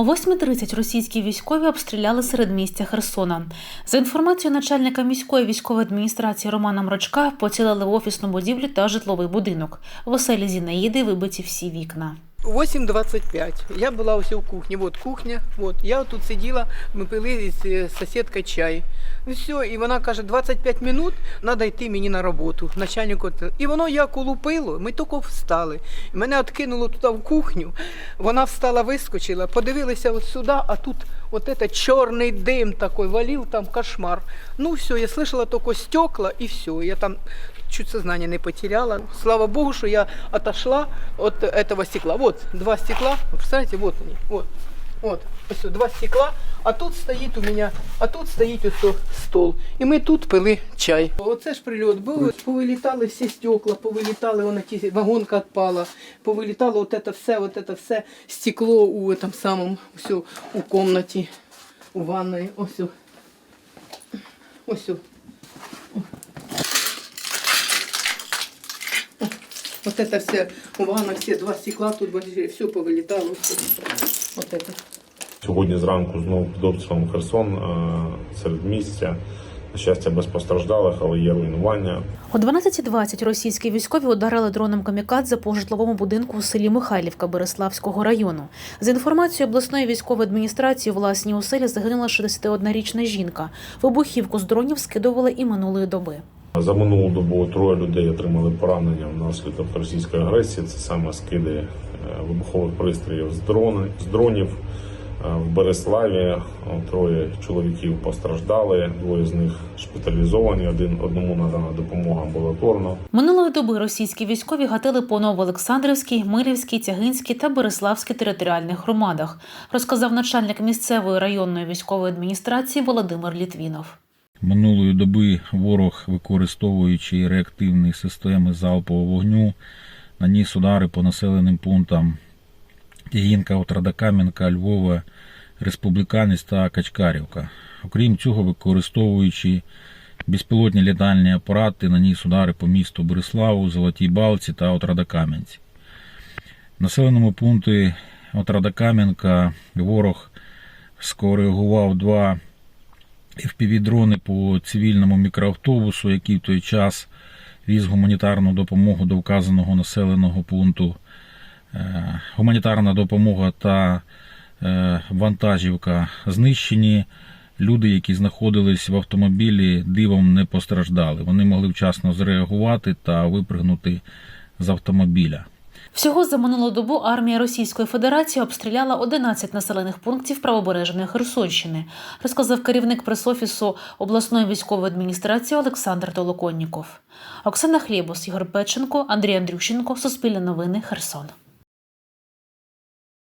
О 8.30 російські військові обстріляли середмістя Херсона. За інформацією начальника міської військової адміністрації Романа Мрочка, поцілили в офісну будівлю та житловий будинок. В оселі Зінаїди вибиті всі вікна. 8.25. Я була ось у кухні. Вот кухня. Вот. Я тут сиділа, ми пили з е, сусідкою чай. І все, і вона каже, 25 минут треба йти мені на роботу. Начальник. І воно як улупило, ми тільки встали. Мене відкинуло туди в кухню. Вона встала, вискочила, подивилися от сюди, а тут от это чорний дим такой валив, там кошмар. Ну все, я слышала тільки стекла і все. Я там чуть сознание не потеряла. Слава богу, что я отошла от этого стекла. Вот два стекла, вы представляете, вот они, вот, вот, ось два стекла, а тут стоїть у мене, а тут стоїть ось стол. І ми тут пили чай. Оце ж прильот був, повилітали всі стекла, повилітали, вона ті, вагонка відпала, повилітало от це все, от це все стекло у этом самому, все, у комнаті, у ванної, ось. о. Ось. Вот это все, у ванна все два стекла, тут вообще все повылетало. Все. Вот это. Сьогодні зранку знов під обстрілом Херсон е, серед місця. На щастя, без постраждалих, але є руйнування. О 12.20 російські військові ударили дроном камікадзе по житловому будинку у селі Михайлівка Береславського району. За інформацією обласної військової адміністрації, у власній оселі загинула 61 жінка. Вибухівку з дронів скидували і минулої доби. За минулу добу троє людей отримали поранення внаслідок російської агресії. Це саме скиди е, вибухових пристроїв з дрони з дронів. Е, В Береславі е, троє чоловіків постраждали, двоє з них шпиталізовані. Один одному надана допомога амбулаторно. Минулої доби російські військові гатили по Новоолександрівській, Мирівській, Тягинській та Береславській територіальних громадах, розказав начальник місцевої районної військової адміністрації Володимир Літвінов. Минулої доби ворог, використовуючи реактивні системи залпового вогню, наніс удари по населеним пунктам Тягінка, Отрадокам'янка, Львова, Республіканець та Качкарівка. Окрім цього, використовуючи безпілотні літальні апарати, наніс удари по місту Бориславу, Золотій Балці та Отрадокам'янці. Населеному пункті Отрадокам'янка ворог скоригував два FPV-дрони по цивільному мікроавтобусу, який в той час віз гуманітарну допомогу до вказаного населеного пункту. Е, Гуманітарна допомога та е, вантажівка знищені. Люди, які знаходились в автомобілі, дивом не постраждали. Вони могли вчасно зреагувати та випригнути з автомобіля. Всього за минулу добу армія Російської Федерації обстріляла 11 населених пунктів правобережної Херсонщини, розказав керівник прес-офісу обласної військової адміністрації Олександр Толоконніков. Оксана Хлєбус, Ігор Печенко, Андрій Андрющенко, Суспільне новини, Херсон.